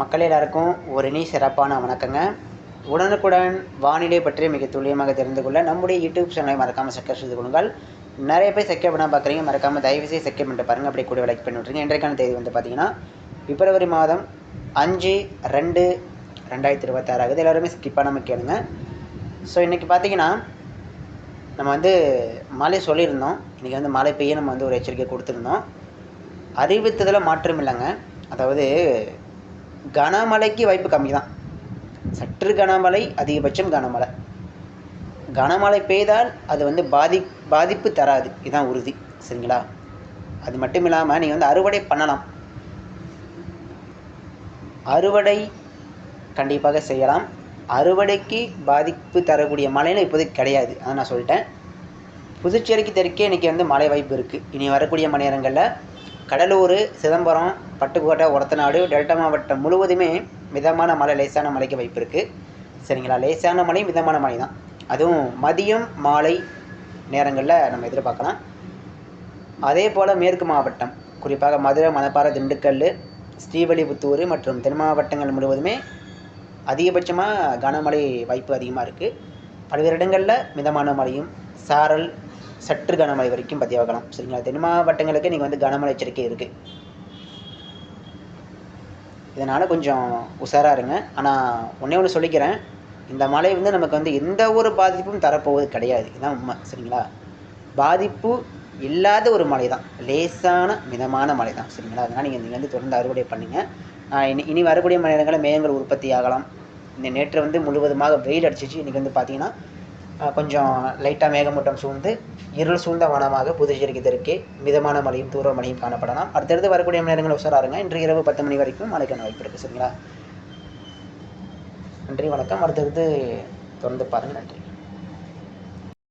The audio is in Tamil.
மக்கள் எல்லாருக்கும் ஒரு இனி சிறப்பான வணக்கங்க. உடனுக்குடன் வானிலை பற்றி மிக துல்லியமாக தெரிந்து கொள்ள நம்முடைய யூடியூப் சேனலை மறக்காமல் சப்ஸ்கிரைப் செய்து கொள்ளுங்கள். நிறைய பேர் செக்கப் பண்ண பார்க்குறீங்க மறக்காமல் தயவுசெய்து செக்கப் பண்ணிட்டு பாருங்கள் அப்படியே கூட விலைக்கு பண்ணி விட்ருங்க இன்றைக்கான தேதி வந்து பார்த்தீங்கன்னா பிப்ரவரி மாதம் அஞ்சு ரெண்டு ரெண்டாயிரத்தி இருபத்தாறு ஆகுது. எல்லாருமே ஸ்கிப் பண்ணாமல் கேளுங்க. ஸோ இன்றைக்கி பார்த்தீங்கன்னா நம்ம வந்து மழை சொல்லியிருந்தோம். இன்றைக்கி வந்து மழை பெய்ய நம்ம வந்து ஒரு எச்சரிக்கை கொடுத்துருந்தோம். அறிவித்ததில் மாற்றம் இல்லைங்க. அதாவது கனமழைக்கு வாய்ப்பு கம்மி தான் சற்று கனமழை அதிகபட்சம் கனமழை. கனமழை பெய்தால் அது வந்து பாதி பாதிப்பு தராது. இதுதான் உறுதி. சரிங்களா? அது மட்டும் இல்லாமல் நீங்கள் வந்து அறுவடை பண்ணலாம். அறுவடை கண்டிப்பாக செய்யலாம். அறுவடைக்கு பாதிப்பு தரக்கூடிய மழைன்னு இப்போதைக்கு கிடையாது. அதை நான் சொல்லிட்டேன். புதுச்சேரிக்கு தெற்கே இன்றைக்கி வந்து மழை வாய்ப்பு இருக்குது இனி வரக்கூடிய மணி நேரங்களில் கடலூர் சிதம்பரம் பட்டுக்கோட்டை ஒரத்தநாடு டெல்டா மாவட்டம் முழுவதுமே மிதமான மழை லேசான மழைக்கு வாய்ப்பு இருக்குது சரிங்களா? லேசான மழை மிதமான மழை தான். அதுவும் மதியம் மாலை நேரங்களில் நம்ம எதிர்பார்க்கலாம். அதே போல் மேற்கு மாவட்டம் குறிப்பாக மதுரை மணப்பாறை திண்டுக்கல் ஸ்ரீவல்லிபுத்தூர் மற்றும் தென் மாவட்டங்கள் முழுவதுமே அதிகபட்சமாக கனமழை வாய்ப்பு அதிகமாக இருக்குது பல்வேறு இடங்களில் மிதமான மழையும் சாரல் சற்று கனமழை வரைக்கும் பதிவாகலாம். சரிங்களா? தென் மாவட்டங்களுக்கு நீங்கள் வந்து கனமழை எச்சரிக்கை இருக்குது இதனால் கொஞ்சம் உஷாராக இருங்க. ஆனால் ஒன்றே ஒன்று சொல்லிக்கிறேன். இந்த மழை வந்து நமக்கு வந்து எந்த ஒரு பாதிப்பும் தரப்போவது கிடையாது. இதுதான் உண்மை. சரிங்களா? பாதிப்பு இல்லாத ஒரு மழை தான் லேசான மிதமான மழை தான் சரிங்களா? அதனால் நீங்கள் நீங்கள் வந்து தொடர்ந்து அறுவடை பண்ணுங்கள் இனி இனி வரக்கூடிய மழை நேரங்களில் மேகங்கள் உற்பத்தி ஆகலாம். இந்த நேற்று வந்து முழுவதுமாக வெயில் அடிச்சிச்சு. இன்றைக்கி வந்து பார்த்திங்கன்னா கொஞ்சம் லைட்டாக மேகமூட்டம் சூழ்ந்து இருள் சூழ்ந்த வானமாக புதுச்சேரிக்கு தெற்கே மிதமான மழையும் தூர மழையும் காணப்படலாம். அடுத்தடுத்து வரக்கூடிய மணி நேரங்கள் உஷாராருங்க இன்று இரவு பத்து மணி வரைக்கும் மழைக்கான வாய்ப்பு இருக்குது சரிங்களா? நன்றி வணக்கம். அடுத்தடுத்து தொடர்ந்து பாருங்கள். நன்றி.